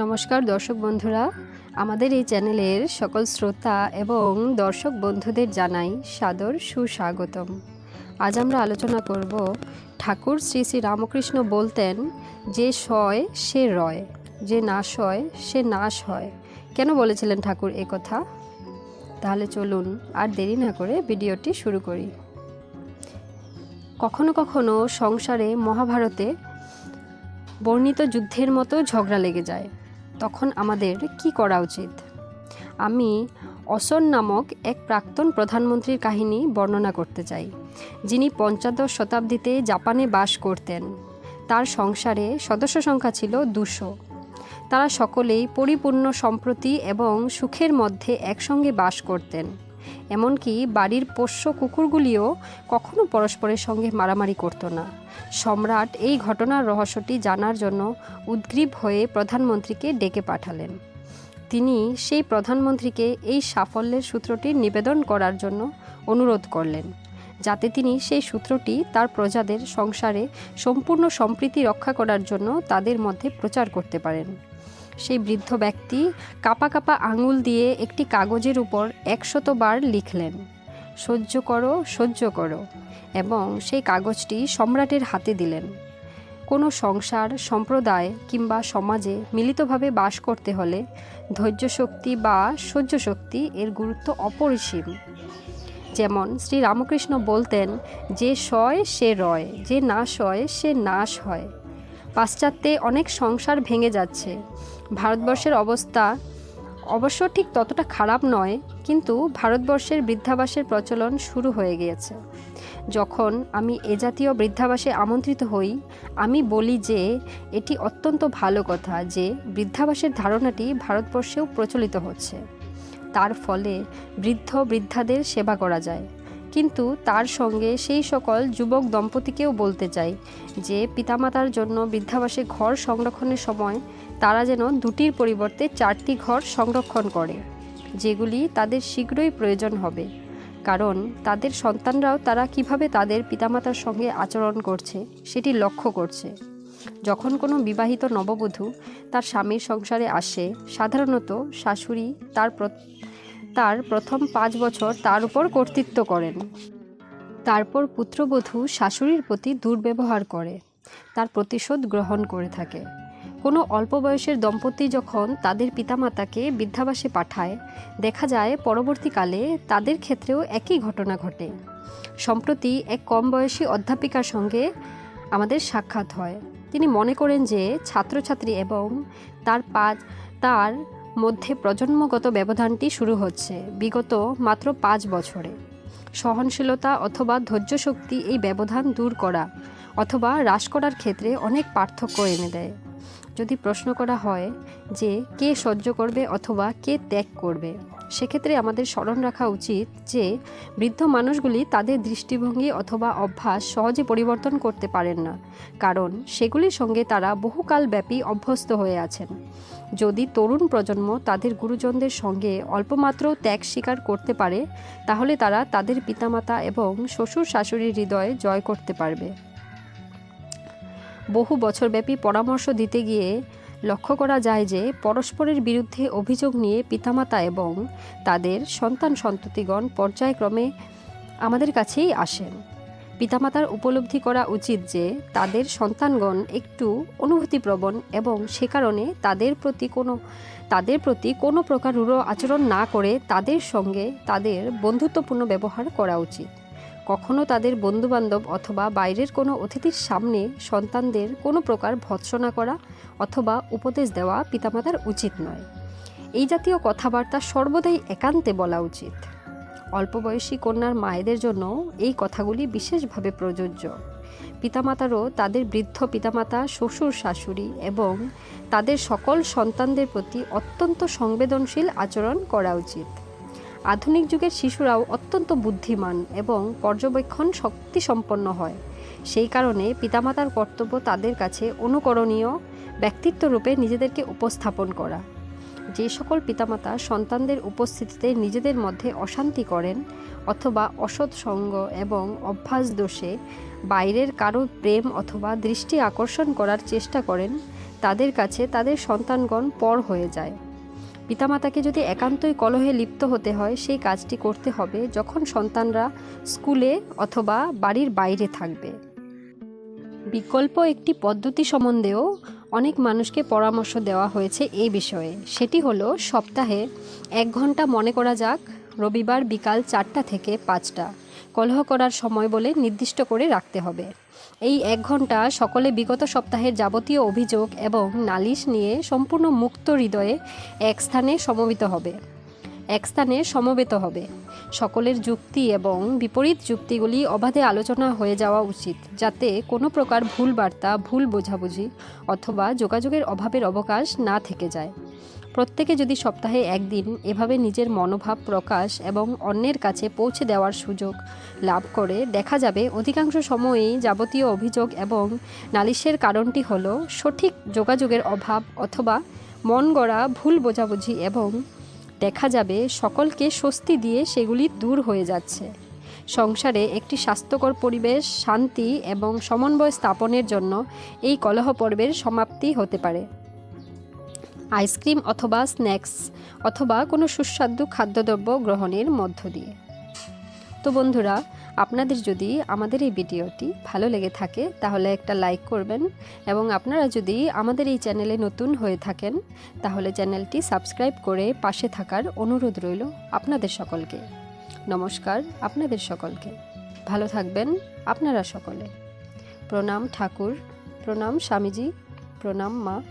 নমস্কার দর্শক বন্ধুরা। আমাদের এই চ্যানেলের সকল শ্রোতা এবং দর্শক বন্ধুদের জানাই সাদর সুস্বাগতম। আজ আমরা আলোচনা করব, ঠাকুর শ্রী শ্রী রামকৃষ্ণ বলতেন, যে সয়, সে রয়, যে না সয়, সে নাশ হয়। কেন বলেছিলেন ঠাকুর এ কথা? তাহলে চলুন আর দেরি না করে ভিডিওটি শুরু করি। কখনো কখনো সংসারে মহাভারতে বর্ণিত যুদ্ধের মতো ঝগড়া লেগে যায়। তখন আমাদের কি করা উচিত? আমি অসন নামক এক প্রাক্তন প্রধানমন্ত্রীর কাহিনী বর্ণনা করতে চাই, যিনি পঞ্চদশ শতাব্দীতে জাপানে বাস করতেন। তার সংসারে সদস্য সংখ্যা ছিল দুশো। তারা সকলেই পরিপূর্ণ সম্প্রতি এবং সুখের মধ্যে একসঙ্গে বাস করতেন। এমনকি বাড়ির পোষ্য কুকুরগুলিও কখনো পরস্পরের সঙ্গে মারামারি করতো না। সম্রাট এই ঘটনার রহস্যটি জানার জন্য উদ্গ্রীব হয়ে প্রধানমন্ত্রীকে ডেকে পাঠালেন। তিনি সেই প্রধানমন্ত্রীকে এই সাফল্যের সূত্রটি নিবেদন করার জন্য অনুরোধ করলেন, যাতে তিনি সেই সূত্রটি তার প্রজাদের সংসারে সম্পূর্ণ সম্প্রীতি রক্ষা করার জন্য তাদের মধ্যে প্রচার করতে পারেন। সেই বৃদ্ধ ব্যক্তি কাপা কাপা আঙুল দিয়ে একটি কাগজের উপর একশতবার লিখলেন, সহ্য করো সহ্য করো, এবং সেই কাগজটি সম্রাটের হাতে দিলেন। কোনো সংসার, সম্প্রদায় কিংবা সমাজে মিলিতভাবে বাস করতে হলে ধৈর্য শক্তি বা সহ্য শক্তি এর গুরুত্ব অপরিসীম। যেমন শ্রী রামকৃষ্ণ বলতেন, যে সয় সে রয়, যে না সয় সে নাশ হয়। পাশ্চাত্যে অনেক সংসার ভেঙে যাচ্ছে। ভারতবর্ষের অবস্থা অবশ্য ঠিক ততটা খারাপ নয়, কিন্তু ভারতবর্ষের বৃদ্ধাবাসের প্রচলন শুরু হয়ে গিয়েছে। যখন আমি এ জাতীয় বৃদ্ধাবাসে আমন্ত্রিত হই, আমি বলি যে এটি অত্যন্ত ভালো কথা যে বৃদ্ধাবাসের ধারণাটি ভারতবর্ষেও প্রচলিত হচ্ছে। তার ফলে বৃদ্ধ বৃদ্ধাদের সেবা করা যায়। কিন্তু তার সঙ্গে সেই সকল যুবক দম্পতিকেও বলতে চাই যে, পিতামাতার জন্য বৃদ্ধাবাসে ঘর সংরক্ষণের সময় তারা যেন দুটির পরিবর্তে চারটি ঘর সংরক্ষণ করে, যেগুলি তাদের শীঘ্রই প্রয়োজন হবে। কারণ তাদের সন্তানরাও তারা কীভাবে তাদের পিতামাতার সঙ্গে আচরণ করছে, সেটি লক্ষ্য করছে। যখন কোনো বিবাহিত নববধূ তার স্বামীর সংসারে আসে, সাধারণত শাশুড়ি তার তার প্রথম পাঁচ বছর তার উপর কর্তৃত্ব করেন। তারপর পুত্রবধূ শাশুড়ির প্রতি দুর্ব্যবহার করে, তার প্রতিশোধ গ্রহণ করে থাকে। কোনো অল্প বয়সের দম্পতি যখন তাদের পিতামাতাকে বৃদ্ধাবাসে পাঠায়, দেখা যায় পরবর্তীকালে তাদের ক্ষেত্রেও একই ঘটনা ঘটে। সম্প্রতি এক কম বয়সী অধ্যাপিকার সঙ্গে আমাদের সাক্ষাৎ হয়। তিনি মনে করেন যে ছাত্রছাত্রী এবং তার পাঁচ তার মধ্যে প্রজন্মগত ব্যবধানটি শুরু হচ্ছে, বিগত মাত্র পাঁচ বছরে। সহনশীলতা অথবা ধৈর্য শক্তি এই ব্যবধান দূর করা অথবা হ্রাস করার ক্ষেত্রে অনেক পার্থক্য এনে দেয়। যদি প্রশ্ন করা হয় যে কে সহ্য করবে অথবা কে ত্যাগ করবে সেক্ষেত্রে আমাদের স্মরণ রাখা উচিত যে বৃদ্ধ মানুষগুলি তাদের দৃষ্টিভঙ্গি অথবা অভ্যাস সহজে পরিবর্তন করতে পারেন না। কারণ সেগুলির সঙ্গে তারা বহুকাল ব্যাপী অভ্যস্ত হয়ে আছেন। যদি তরুণ প্রজন্ম তাদের গুরুজনদের সঙ্গে অল্পমাত্র ত্যাগ স্বীকার করতে পারে, তাহলে তারা তাদের পিতামাতা এবং শ্বশুর শাশুড়ির হৃদয়ে জয় করতে পারবে। বহু বছরব্যাপী পরামর্শ দিতে গিয়ে লক্ষ্য করা যায় যে পরস্পরের বিরুদ্ধে অভিযোগ নিয়ে পিতামাতা এবং তাদের সন্তান সন্ততিগণ পর্যায়ক্রমে আমাদের কাছেই আসেন। পিতামাতার উপলব্ধি করা উচিত যে তাদের সন্তানগণ একটু অনুভূতিপ্রবণ এবং সে কারণে তাদের প্রতি কোনো, তাদের প্রতি কোনো প্রকার রূঢ় আচরণ না করে তাদের সঙ্গে তাদের বন্ধুত্বপূর্ণ ব্যবহার করা উচিত। কখনো তাদের বন্ধুবান্ধব অথবা বাইরের কোনো অতিথির সামনে সন্তানদের কোনো প্রকার ভৎসনা করা অথবা উপদেশ দেওয়া পিতামাতার উচিত নয়। এই জাতীয় কথাবার্তা সর্বদাই একান্তে বলা উচিত। অল্প বয়সী কন্যার মায়েদের জন্য এই কথাগুলি বিশেষভাবে প্রযোজ্য। পিতামাতারও তাদের বৃদ্ধ পিতামাতা, শ্বশুর, শাশুড়ি এবং তাদের সকল সন্তানদের প্রতি অত্যন্ত সংবেদনশীল আচরণ করা উচিত। আধুনিক যুগের শিশুরাও অত্যন্ত বুদ্ধিমান এবং পর্যবেক্ষণ শক্তি সম্পন্ন হয়। সেই কারণে পিতামাতার কর্তব্য তাদের কাছে অনুকরণীয় ব্যক্তিত্ব রূপে নিজেদেরকে উপস্থাপন করা। যে সকল পিতামাতা সন্তানদের উপস্থিতিতে নিজেদের মধ্যে অশান্তি করেন অথবা অসৎ সঙ্গ এবং অভ্যাস দোষে বাইরের কারও প্রেম অথবা দৃষ্টি আকর্ষণ করার চেষ্টা করেন, তাদের কাছে তাদের সন্তানগণ পর হয়ে যায়। পিতামাতাকে যদি একান্তই কলহে লিপ্ত হতে হয়, সেই কাজটি করতে হবে যখন সন্তানরা স্কুলে অথবা বাড়ির বাইরে থাকবে। বিকল্প একটি পদ্ধতি সম্বন্ধেও অনেক মানুষকে পরামর্শ দেওয়া হয়েছে এই বিষয়ে। সেটি হলো সপ্তাহে এক ঘণ্টা মনে করা যাক, রবিবার বিকাল চারটা থেকে পাঁচটা। কলহ করার সময় বলে নির্দিষ্ট করে রাখতে হবে। এই এক ঘণ্টা সকলে বিগত সপ্তাহের যাবতীয় অভিযোগ এবং নালিশ নিয়ে সম্পূর্ণ মুক্ত হৃদয়ে এক স্থানে সমবেত হবে। এক স্থানে সমবেত হবে। সকলের যুক্তি এবং বিপরীত যুক্তিগুলি অবাধে আলোচনা হয়ে যাওয়া উচিত, যাতে কোনো প্রকার ভুল বার্তা, ভুল বোঝাবুঝি অথবা যোগাযোগের অভাবের অবকাশ না থেকে যায়। প্রত্যেকে যদি সপ্তাহে একদিন এভাবে নিজের মনোভাব প্রকাশ এবং অন্যের কাছে পৌঁছে দেওয়ার সুযোগ লাভ করে, দেখা যাবে অধিকাংশ সময়েই যাবতীয় অভিযোগ এবং নালিশের কারণটি হল সঠিক যোগাযোগের অভাব অথবা মন গড়া ভুল বোঝাবুঝি এবং দেখা যাবে সকলকে স্বস্তি দিয়ে সেগুলি দূর হয়ে যাচ্ছে। সংসারে একটি স্বাস্থ্যকর পরিবেশ, শান্তি এবং সমন্বয় স্থাপনের জন্য এই কলহ পর্বের সমাপ্তি হতে পারে। আইসক্রিম অথবা স্ন্যাক্স অথবা কোনো সুস্বাদু খাদ্যদ্রব্য গ্রহণের মধ্য দিয়ে। তো বন্ধুরা, আপনাদের যদি আমাদের এই ভিডিওটি ভালো লেগে থাকে, তাহলে একটা লাইক করবেন এবং আপনারা যদি আমাদের এই চ্যানেলে নতুন হয়ে থাকেন, তাহলে চ্যানেলটি সাবস্ক্রাইব করে পাশে থাকার অনুরোধ রইল আপনাদের সকলকে। নমস্কার আপনাদের সকলকে। ভালো থাকবেন আপনারা সকলে। প্রণাম ঠাকুর, প্রণাম স্বামীজি, প্রণাম মা।